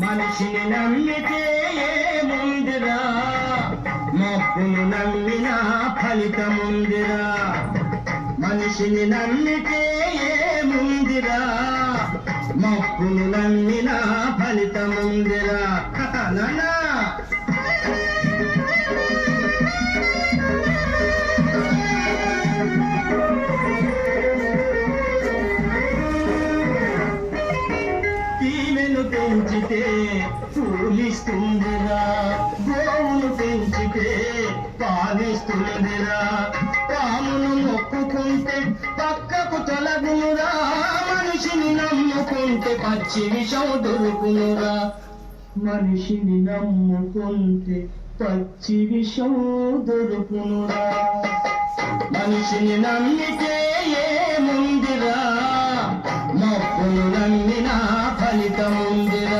మనిషిని నమ్మితే ముందురా మొక్కును నమ్మిన ఫలితముందిరా? మనిషిని నమ్మితే ఏముందిరా మొక్కును నమ్మిన ఫలితముందిరా? తీవెను పెంచితే పూలిస్తుందిరా. గోవులు పెంచితే పాలిస్తుందిరా. రామును మొక్కుకుంటే పక్కకు తొలగునురా మనిషిని నమ్ముకుంటే పచ్చి విషం దొరుకునురా మనిషిని నమ్ముకుంటే పచ్చి విషం దొరుకునురా మనిషిని నమ్మితే ఫలితముంది